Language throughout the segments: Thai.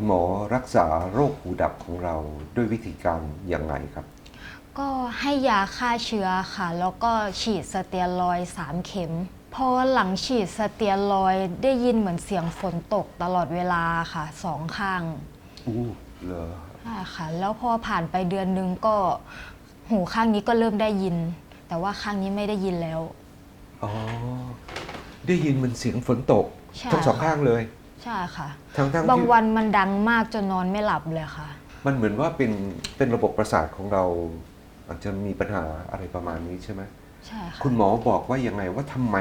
คุณหมอรักษาโรคหูดับของเราด้วยวิธีการอย่างไรครับ ก็ให้ยาฆ่าเชื้อค่ะ แล้วก็ฉีดสเตียรอยด์สามเข็ม พอหลังฉีดสเตียรอยด์ได้ยินเหมือนเสียงฝนตกตลอดเวลาค่ะสองข้างอู้เหรอใช่ค่ะ แล้วพอผ่านไปเดือนนึงก็หูข้างนี้ก็เริ่มได้ยิน แต่ว่าข้างนี้ไม่ได้ยินแล้ว อ๋อ ได้ยินมันเสียงฝนตกใช่ ทั้งสองข้างเลย ใช่ค่ะ ทั้งทั้งบางที่วันมันดังมากจนนอนไม่หลับเลยค่ะ มันเหมือนว่าเป็นเป็นระบบประสาทของเรา อาจจะมีปัญหาอะไรประมาณนี้ใช่ไหมใช่ค่ะ คุณหมอบอกว่ายังไงว่าทำไม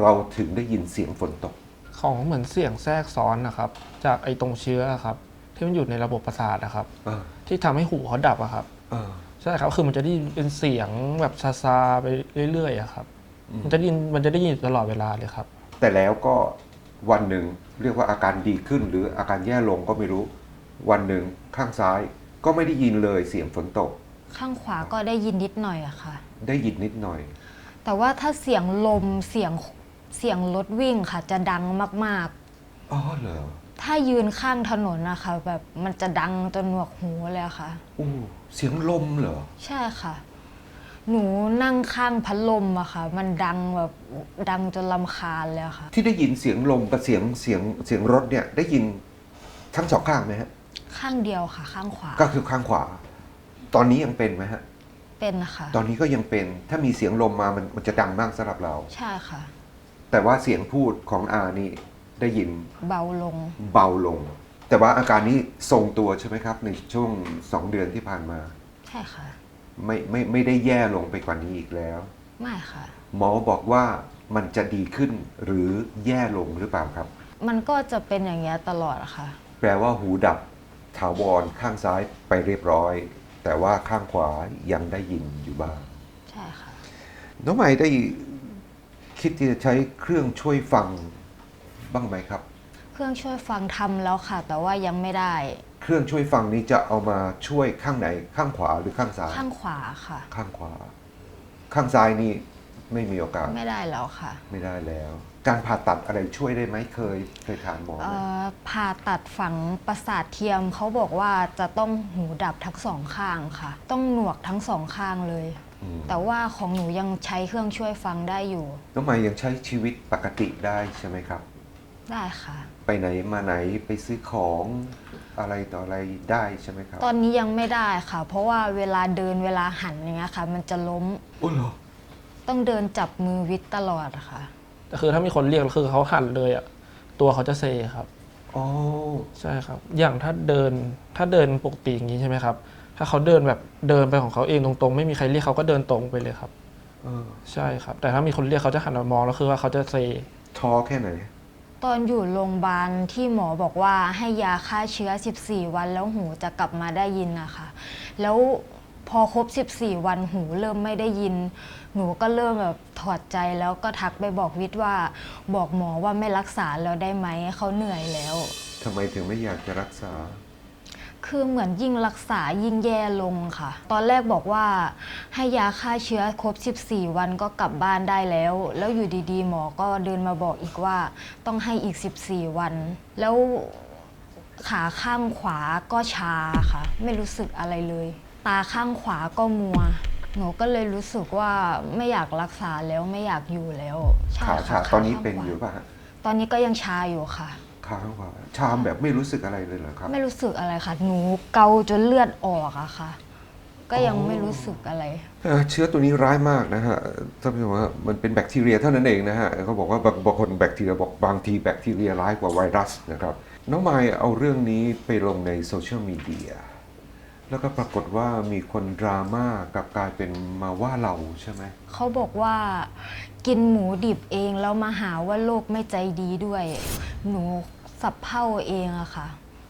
เราถึงได้ยินเสียงฝนตก ของเหมือนเสียงแทรกซ้อนนะครับ จากไอ้ตรงเชื้อครับ ที่มันอยู่ในระบบประสาทนะครับ เออที่ทำให้หูเขาดับอะครับ เออ ใช่ครับคือมันจะได้ยินเป็นเสียงแบบซาๆไปเรื่อยๆอะครับ อืม มันจะได้ยินมันจะได้ยินอยู่ตลอดเวลาเลยครับ แต่แล้วก็ วันหนึ่งเรียกว่าอาการดีขึ้น หรืออาการแย่ลงก็ไม่รู้ วันหนึ่งข้างซ้ายก็ไม่ได้ยินเลยเสียงฝนตก ข้างขวาก็ได้ยินนิดหน่อยอะค่ะ ได้ยินนิดหน่อย แต่ว่าถ้าเสียงลมเสียงเสียงรถวิ่งค่ะ จะดังมากอ๋อเหรอๆถ้ายืนข้างถนนนะคะแบบมันจะดังจนหนวกหูเลยอะค่ะอู้เสียงลมเหรอ ใช่ค่ะ หนูนั่งข้างพัดลมอะค่ะ มันดังแบบดังจนลำคาญเลยอะค่ะ ที่ได้ยินเสียงลมกับเสียงเสียงเสียงรถเนี่ยได้ยินทั้งสองข้างไหมฮะ ข้างเดียวค่ะ ข้างขวาก็คือข้างขวา ตอนนี้ยังเป็นไหมฮะ เป็นค่ะ ตอนนี้ก็ยังเป็น ถ้ามีเสียงลมมามันมันจะดังมากสำหรับเรา ใช่ค่ะ แต่ว่าเสียงพูดของอานี่ได้ยินเบาลง เบาลง แต่ว่าอาการนี้ทรงตัวใช่ไหมครับ ในช่วงสองเดือนที่ผ่านมา ใช่ค่ะ ไม่ไม่ไม่ได้แย่ลงไปกว่านี้อีกแล้ว ไม่ค่ะ หมอบอกว่ามันจะดีขึ้นหรือแย่ลงหรือเปล่าครับ มันก็จะเป็นอย่างเงี้ยตลอดอะค่ะ แปลว่าหูดับถาวรข้างซ้ายไปเรียบร้อย แต่ว่าข้างขวายังได้ยินอยู่บ้าง ใช่ค่ะ น้องใหม่ได้คิดที่จะใช้เครื่องช่วยฟังบ้างไหมครับ เครื่องช่วยฟังทำแล้วค่ะ แต่ว่ายังไม่ได้ เครื่องช่วยฟังนี้จะเอามาช่วยข้างไหน ข้างขวาหรือข้างซ้าย ข้างขวาค่ะ ข้างขวา ข้างซ้ายนี่ไม่มีโอกาส ไม่ได้แล้วค่ะ ไม่ได้แล้ว การผ่าตัดอะไรช่วยได้ไหมเคยเคยถามหมอไหเอ่มอผ่าตัดฝังประสาทเทียมเขาบอกว่าจะต้องหูดับทั้งสองข้างค่ะ ต้องหนวกทั้งสองข้างเลยมแต่ว่าของหนูยังใช้เครื่องช่วยฟังได้อยู่ น้องใหม่ยังใช้ชีวิตปกติได้ใช่ไหมครับ ได้ค่ะ ไปไหนมาไหนไปซื้อของอะไรต่ออะไรได้ใช่ไหมครับตอนนี้ยังไม่ได้ค่ะ เพราะว่าเวลาเดินเวลาหันอย่างเงี้ยค่ะ มันจะล้มโอ้เหรอต้องเดินจับมือวิทย์ตลอดอะค่ะ แต่คือถ้ามีคนเรียกคือเขาหันเลยอะตัวเขาจะเซครับ อ๋อใช่ครับ อย่างถ้าเดินถ้าเดินปกติอย่างนี้ใช่ไหมครับ ถ้าเขาเดินแบบเดินไปของเขาเองตรงๆ ไม่มีใครเรียกเขาก็เดินตรงไปเลยครับ เออใช่ครับ แต่ถ้ามีคนเรียกเขาจะหันมามองแล้วคือว่าเขาจะเซท้อแค่ไหน ตอนอยู่โรงพยาบาลที่หมอบอกว่าให้ยาฆ่าเชื้อ 14 วันแล้วหูจะกลับมาได้ยินนะคะแล้วพอครบ 14 วันหูเริ่มไม่ได้ยิน หนูก็เริ่มแบบถอดใจแล้วก็ทักไปบอกวิทย์ว่า บอกหมอว่าไม่รักษาแล้วได้ไหมเขาเหนื่อยแล้ว ทำไมถึงไม่อยากจะรักษา คือเหมือนยิ่งรักษายิ่งแย่ลงค่ะ ตอนแรกบอกว่าให้ยาฆ่าเชื้อครบ 14 วันก็กลับบ้านได้แล้ว แล้วอยู่ดีๆ หมอก็เดินมาบอกอีกว่าต้องให้อีก 14 วัน แล้วขาข้างขวาก็ชาค่ะ ไม่รู้สึกอะไรเลย ตาข้างขวาก็มัว หนูก็เลยรู้สึกว่าไม่อยากรักษาแล้วไม่อยากอยู่แล้วใช่ขาค่ะชาตอนนี้ข้งเป็นขวาอยู่ป่ะฮะ ตอนนี้ก็ยังชาอยู่ค่ะ ขาข้างขวาชามแบบไม่รู้สึกอะไรเลยเหรอครับ ไม่รู้สึกอะไรค่ะ หนูเกาจนเลือดออกอะค่ะ ก็ยังไม่รู้สึกอะไร เอ่อเชื้อตัวนี้ร้ายมากนะฮะท่านผู้ชมว่ามันเป็นแบคทีเรียเท่านั้นเองนะฮะเขาบอกว่าบางบางคนแบคทีเรียบอกบางทีแบคทีเรียร้ายกว่าไวรัสนะครับน้องไมายเอาเรื่องนี้ไปลงในโซเชียลมีเดียแล้วก็ปรากฏว่ามีคนดราม่ากลับกลายเป็นมาว่าเราใช่ไหมเขาบอกว่ากินหมูดิบเองแล้วมาหาว่าโลกไม่ใจดีด้วย หนู สับเผ่าเองอะค่ะ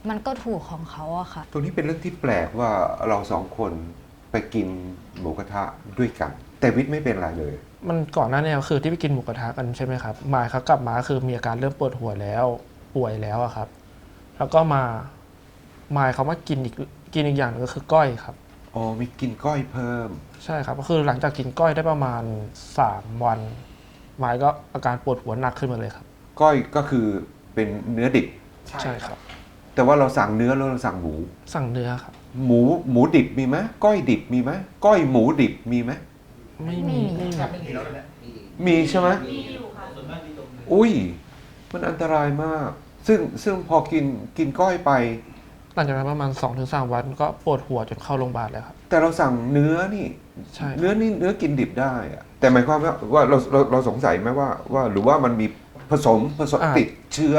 มันก็ถูกของเขาอะค่ะ ตรงนี้เป็นเรื่องที่แปลกว่าเราสองคนไปกินหมูกระทะด้วยกัน แต่วิทย์ไม่เป็นไรเลย มันก่อนหน้านี้คือที่ไปกินหมูกระทะกันใช่ไหมครับมายเขากลับมาคือมีอาการเริ่มปวดหัวแล้วป่วยแล้วอะครับ แล้วก็มามายเขามากินอีกกินอีกอย่างหนึงก็คือก้อยครับ อ๋อมีกินก้อยเพิ่ม ใช่ครับก็คือหลังจากกินก้อยได้ประมาณ 3 วันมายก็อาการปวดหัวหนักขึ้นมาเลยครับ ก้อยก็คือ เป็นเนื้อดิบ ใช่ครับอแต่ว่าเราสั่งเนื้อแล้วเราสั่งหมู สั่งเนื้อครับ หมูหมูดิบมีไหมก้อยดิบมีไหมก้อยหมูดิบมีไหมไม่มีไม่มี ไม่มีมีใช่ไหมอุ้ย มันอันตรายมาก ซึ่งซึ่งพอกินกินก้อยไป หลังจากนั้นประมาณ2อถึงสวันก็ปวดหัวจนเข้าโรงพยาบาลเลยครับ แต่เราสั่งเนื้อนี่ ใช่ เนื้อนี่เนื้อกินดิบได้อะแต่หมายความว่าว่าเราเราเราสงสัยไหมว่าว่าหรือว่ามันมี ผสมผสมติดเชื้อ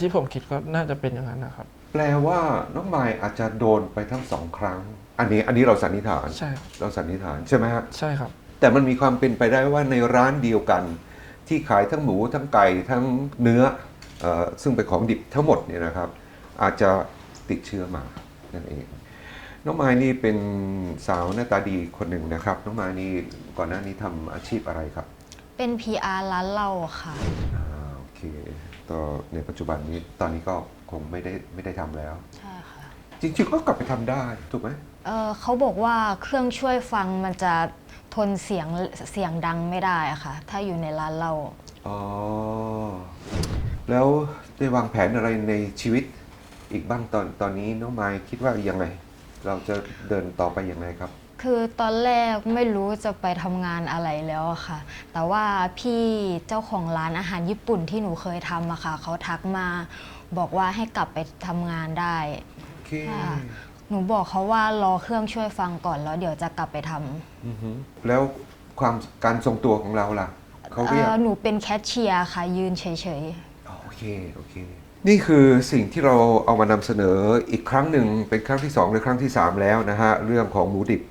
ที่ผมคิดก็น่าจะเป็นอย่างนั้นนะครับ แปลว่าน้องไมายอาจจะโดนไปทั้งสองครั้ง อันนี้อันนี้เราสันนิษฐาน ใช่ครับเราสันนิษฐานใช่ไหมฮะ ใช่ครับ แต่มันมีความเป็นไปได้ว่าในร้านเดียวกัน ที่ขายทั้งหมูทั้งไก่ทั้งเนื้อเออซึ่งเป็นของดิบทั้งหมดเนี่ยนะครับ อาจจะติดเชื้อมานั่นเอง น้องไม้นี่เป็นสาวหน้าตาดีคนหนึ่งนะครับ น้องไม้นี่ก่อนหน้านี้ทำอาชีพอะไรครับเป็น PR ร้านเหล้าค่ะ อ่าโอ เคต่อในปัจจุบันนี้ตอนนี้ก็คงไม่ได้ไม่ได้ทำแล้ว ใช่ค่ะจริงๆก็กลับไปทำได้ถูกไหมเออเขาบอกว่าเครื่องช่วยฟังมันจะทนเสียงเสียงดังไม่ได้อะค่ะ ถ้าอยู่ในร้านเหล้าอ๋อ แล้วได้วางแผนอะไรในชีวิตอีกบ้างตอนตอนนี้น้องไม้คิดว่ายังไง เราจะเดินต่อไปยังไงครับ คือตอนแรกไม่รู้จะไปทำงานอะไรแล้วอะค่ะ แต่ว่าพี่เจ้าของร้านอาหารญี่ปุ่นที่หนูเคยทำอะค่ะเขาทักมาบอกว่าให้กลับไปทำงานได้โอเคค่ะหนูบอกเขาว่ารอเครื่องช่วยฟังก่อนแล้วเดี๋ยวจะกลับไปทำอือฮึแล้วความการทรงตัวของเราล่ะเขาเรียก เอ่อหนูเป็นแคชเชียร์ค่ะ ยืนเฉยอ๋อโอเค โอเค นี่คือสิ่งที่เราเอามานำเสนออีกครั้งหนึ่งเป็นครั้งที่ 2 หรือครั้งที่ 3 แล้วนะฮะ เรื่องของหมูดิบ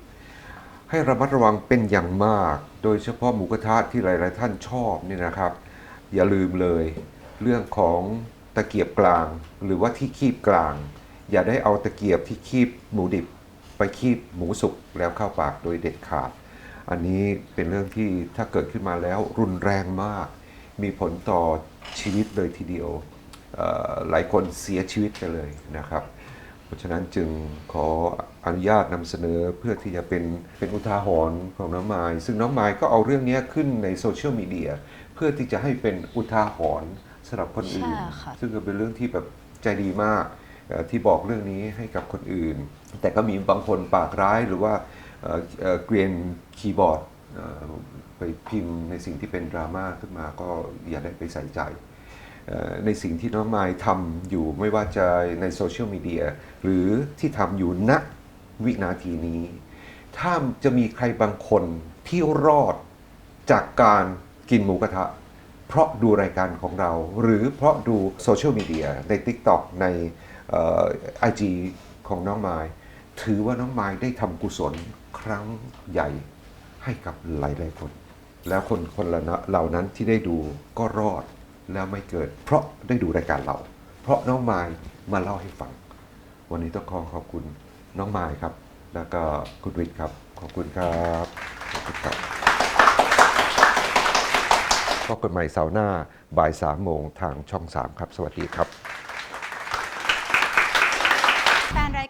ให้ระมัดระวังเป็นอย่างมาก โดยเฉพาะหมูกระทะที่หลาย ๆ ท่านชอบเนี่ยนะครับ อย่าลืมเลย เรื่องของตะเกียบกลาง หรือว่าที่คีบกลาง อย่าได้เอาตะเกียบที่คีบหมูดิบ ไปคีบหมูสุกแล้วเข้าปากโดยเด็ดขาด อันนี้เป็นเรื่องที่ถ้าเกิดขึ้นมาแล้วรุนแรงมาก มีผลต่อชีวิตเลยทีเดียวหลายคนเสียชีวิตไปเลยนะครับ เพราะฉะนั้นจึงขออนุญาตนำเสนอเพื่อที่จะเป็นเป็นอุทาหรณ์ของน้องไมายซึ่งน้องไมายก็เอาเรื่องนี้ขึ้นในโซเชียลมีเดียเพื่อที่จะให้เป็นอุทาหรณ์สำหรับคนอื่นใช่ค่ะซึ่งก็เป็นเรื่องที่แบบใจดีมากเอ่อที่บอกเรื่องนี้ให้กับคนอื่น แต่ก็มีบางคนปากร้ายหรือว่าเอ่อเอ่อเกรียนคีย์บอร์ดเอ่อไปพิมพ์ในสิ่งที่เป็นดราม่าขึ้นมาก็อย่าได้ไปใส่ใจเอ่อ ในสิ่งที่น้องมายทำอยู่ไม่ว่าจะในโซเชียลมีเดียหรือที่ทำอยู่ณวินาทีนี้ ถ้าจะมีใครบางคนที่รอดจากการกินหมูกระทะ เพราะดูรายการของเรา หรือเพราะดูโซเชียลมีเดียใน TikTok ในไอจีของน้องมาย ถือว่าน้องมายได้ทำกุศลครั้งใหญ่ให้กับหลายๆคน แล้วคนคนเหล่านั้นที่ได้ดูก็รอด แล้วไม่เกิด เพราะได้ดูรายการเรา เพราะน้องไม้มาเล่าให้ฟัง วันนี้ต้องขอขอบคุณน้องไม้ครับ แล้วก็คุณวิทย์ครับ ขอบคุณครับขอบคุณครับพบกันใหม่เสาร์หน้าบ่ายสามโมงทางช่อง 3 ครับ สวัสดีครับ แฟนราย